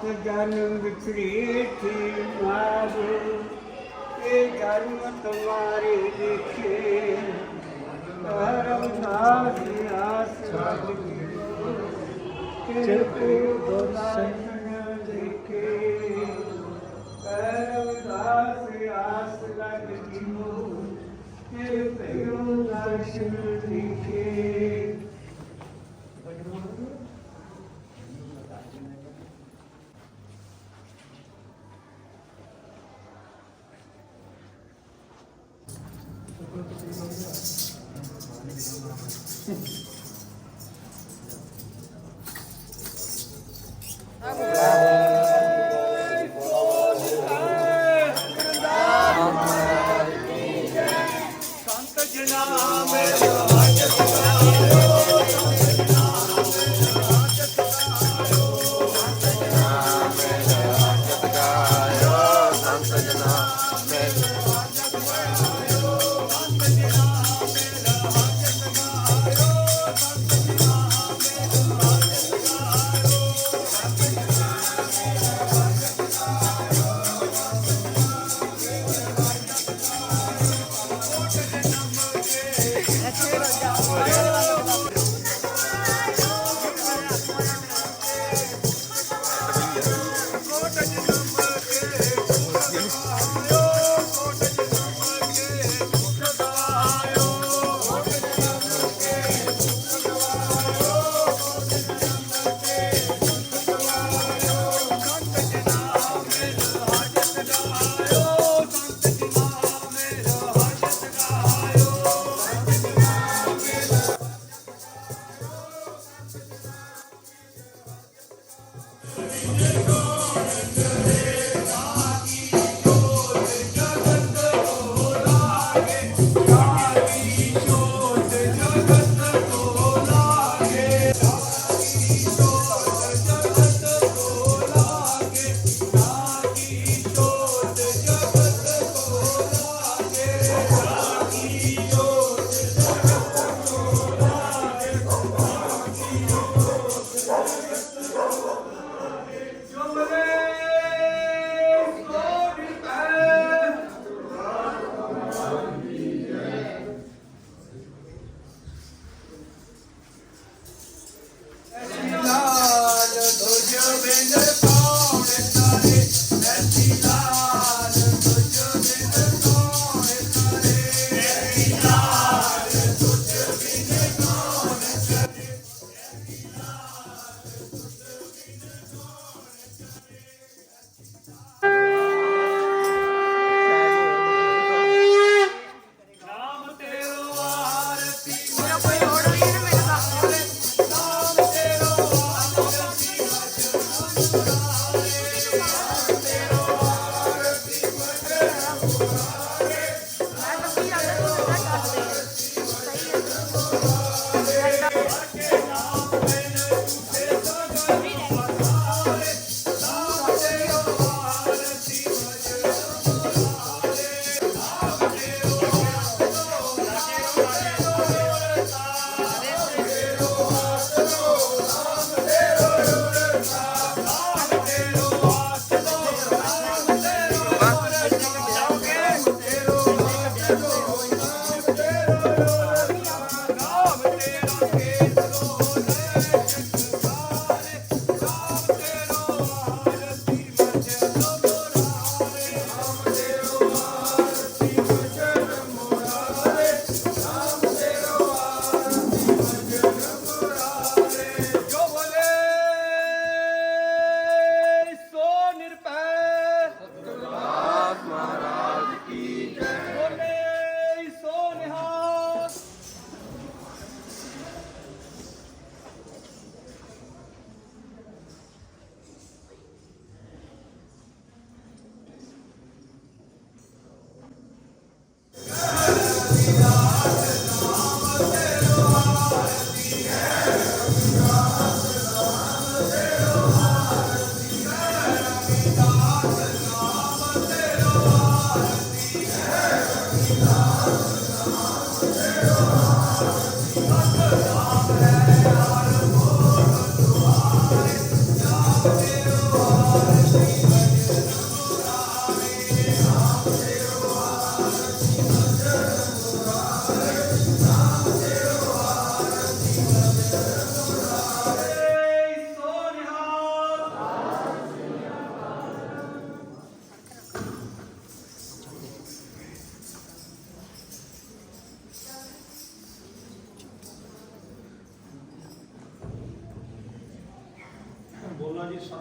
ਆਪ ਜਨਮ ਵਿਪਰੀਤੀ ਮਾਰੇ, ਇਹ ਜਨਮ ਤੁਮਾਰੇ ਲਿਖੇ ਕਰਮ ਦਾਸ ਆਸ ਰਜ ਕਿਰਪੇ ਦੋਸਨ ਦੇਖੇ। ਕਰਮ ਦਾਸ ਆਸ ਰਜ ਕੀਮੋ ਕਿਰਪੇ ਦਰਸ਼ਨ ਦੇਖੇ। Thanks. Yeah.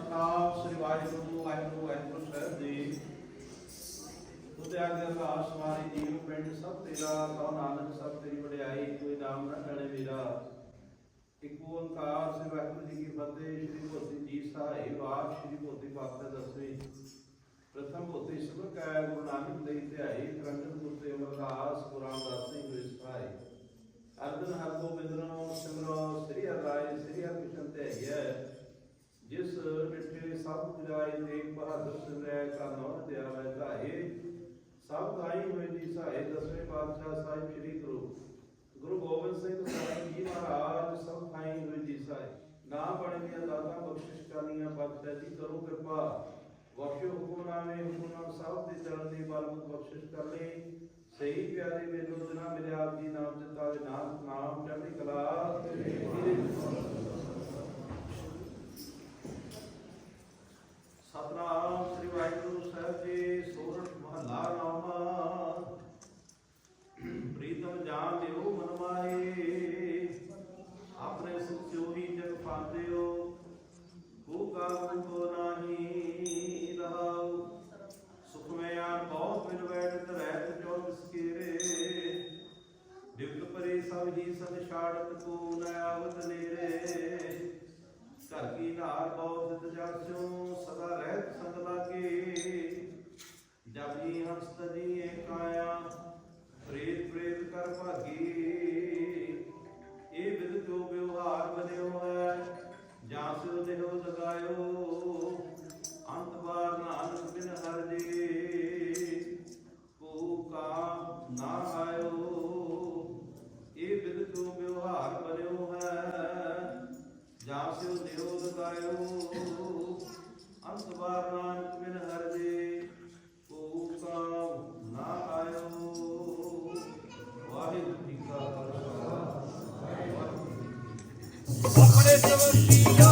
ਸਤਨਾਮ ਸ੍ਰੀ ਵਾਹਿਗੁਰੂ ਵਾਹਿਗੁਰੂ ਵਾਹਿਗੁਰੂ ਸਾਹਿਬ ਜੀ। ਉਹਦੇ ਆਗੇ ਆਕਾਸ਼ ਮਾਰੀ ਜੀਵ ਪਿੰਡ ਸਭ ਤੇਰਾ ਕਉ ਨਾਨਕ ਸਭ ਤੇਰੀ ਵਡਿਆਈ ਕੋਈ ਨਾਮ ਨਾ ਲੈਣੇ ਮੇਰਾ ਇੱਕ ਓੰਕਾਰ ਸ੍ਰੀ ਵਾਹਿਗੁਰੂ ਜੀ ਕੀ ਫਤਿਹ, ਸ੍ਰੀ ਭੋਤੀ ਜੀ ਸਹਾਈ ਵਾਰ ਸ੍ਰੀ ਭੋਤੀ ਪਾਤਰ ਦਸਵੇਂ। ਪ੍ਰਥਮ ਭੋਤੀ ਸੁਖ ਕੈ, ਗੁਰੂ ਨਾਨਕ ਦੇਵ ਧਿਆਈ ਕਰੰਗਨ ਗੁਰਤੇ ਅਮਰਦਾਸ ਗੁਰਾਂ ਦਾਸ ਸਿੰਘ ਹੋਏ ਸਹਾਈ ਅਰਜਨ ਹਰ ਗੋਬਿੰਦ ਨਾਮ ਸਿਮਰੋ, ਸ੍ਰੀ ਹਰਿ ਰਾਏ ਸ੍ਰੀ ਹਰਿ ਕ੍ਰਿਸ਼ਨ ਧਿਆਈਐ ਜਿਸ ਡਿਠੇ ਸਭ ਪੁਜਾਈ ਤੇਗ ਬਹਾਦਰ ਸਿਮਰੈ ਕਾ ਨਾਮ ਦਿਆਵੈ ਧਾਏ ਸਭ ਗਾਈ ਹੋਏ ਦੀ ਸਹਾਏ ਦਸਵੇਂ ਪਾਤਸ਼ਾਹ ਸਾਹਿਬ ਸ੍ਰੀ ਗੁਰੂ। ਗੁਰੂ ਗੋਬਿੰਦ ਸਿੰਘ ਸਾਹਿਬ ਜੀ ਮਹਾਰਾਜ, ਸਭ ਖਾਈ ਹੋਏ ਦੀ ਸਹਾਏ ਨਾ ਬਣੀਆਂ ਦਾਤਾ ਬਖਸ਼ਿਸ਼ ਕਰਨੀਆਂ ਪਾਤਸ਼ਾਹ ਜੀ, ਕਰੋ ਕਿਰਪਾ। ਬਖਸ਼ੋ ਹੁਕਮਨਾਮੇ ਹੁਕਮਨਾਮ ਸਭ ਦੇ ਚਰਨ ਦੀ ਬਲਮਤ ਬਖਸ਼ਿਸ਼ ਕਰ ਲਈ ਸਹੀ ਪਿਆਰੇ ਮੈਨੂੰ ਜਨਾ ਮੇਰੇ ਆਪ ਜੀ ਨਾਮ ਚਿਤਾਵੇ ਨਾਮ ਨਾਮ ਚੜ੍ਹਦੀ ਕਲਾ। ਸਤਨਾਮ ਜਬ ਜੀ ਹੰਸ ਤਜੀ ਕਾਇਆ ਪ੍ਰੇਤ ਪ੍ਰੇਤ ਕਰ ਭਾਗੀ। ਜੀ ਕੀ ਫਤਿਹ। ਆਪਣੇ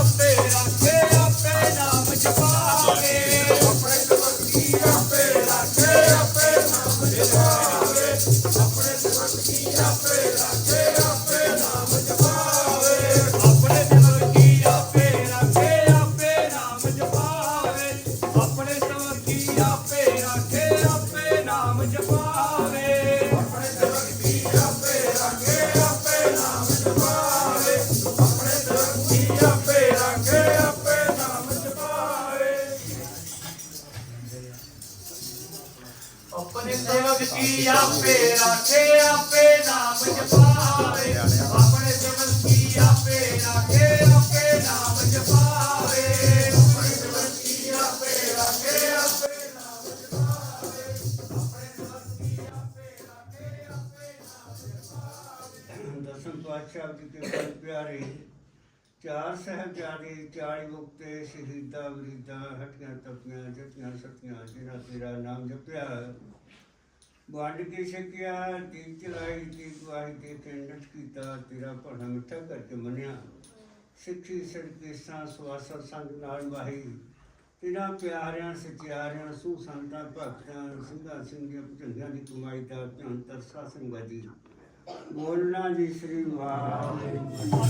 ਚਾਰ ਸਾਹਿਬਜ਼ਾਦੇ, ਚਾਲੀ ਮੁਕਤੇ, ਸ਼ਹੀਦਾਂ, ਵਰੀਦਾਂ, ਹਟੀਆਂ, ਤਪੀਆਂ ਜਤੀਆਂ ਸਤੀਆਂ ਜਿਹਨਾਂ ਤੇਰਾ ਨਾਮ ਜਪਿਆ। ਵੰਡ ਕੇ ਛਕਿਆ, ਦੀਪ ਚਲਾਈ ਦੀ ਗਵਾਹੀ ਦੇ ਕੇ ਕੀਤਾ, ਤੇਰਾ ਭਣਾ ਮਿੱਠਾ ਕਰਕੇ ਮੰਨਿਆ। ਸਿੱਖੀ ਸੜਕੇ ਸਾਂ ਸਵਾਸਾ, ਸੰਗ ਨਾਲ ਵਾਹੀ। ਤੇਰਾ ਪਿਆਰਿਆਂ, ਸਚਿਆਰਿਆਂ ਸੂ ਸੰਤਾਂ ਭਗਤਾਂ, ਸਿੰਘਾਂ ਸਿੰਘਾਂ ਭਜੰਗਾਂ ਦੀ ਕਮਾਈ ਦਾ ਧਿਆਨ ਤਰਸਾ ਸਿੰਘਾਂ ਦੀ ਬੋਲਣਾ ਜੀ ਸ੍ਰੀ ਵਾਹਿਗੁਰੂ।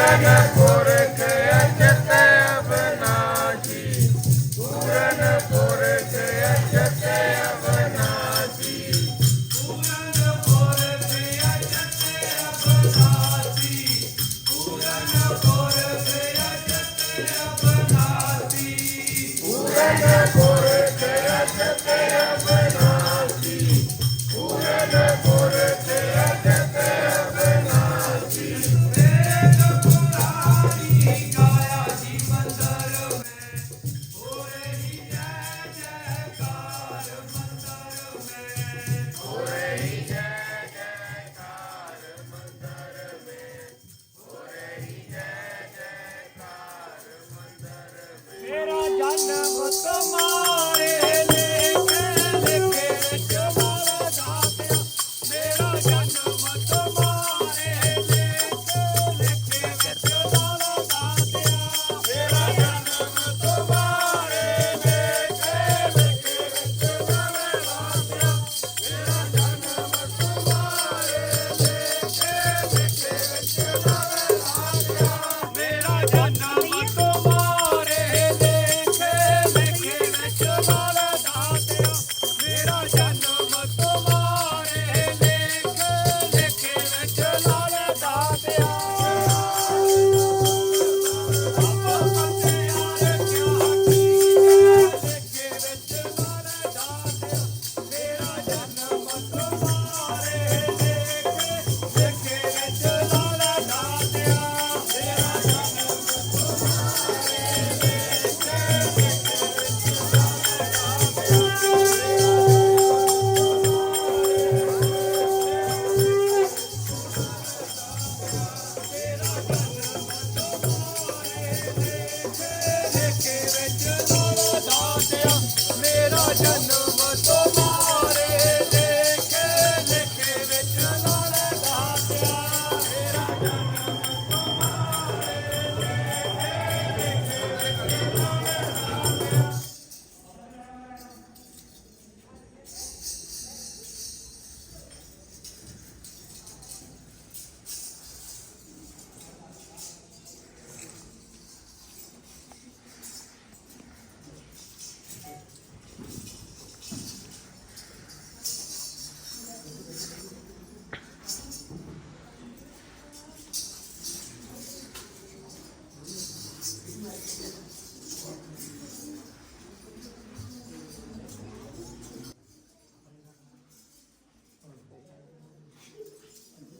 Saga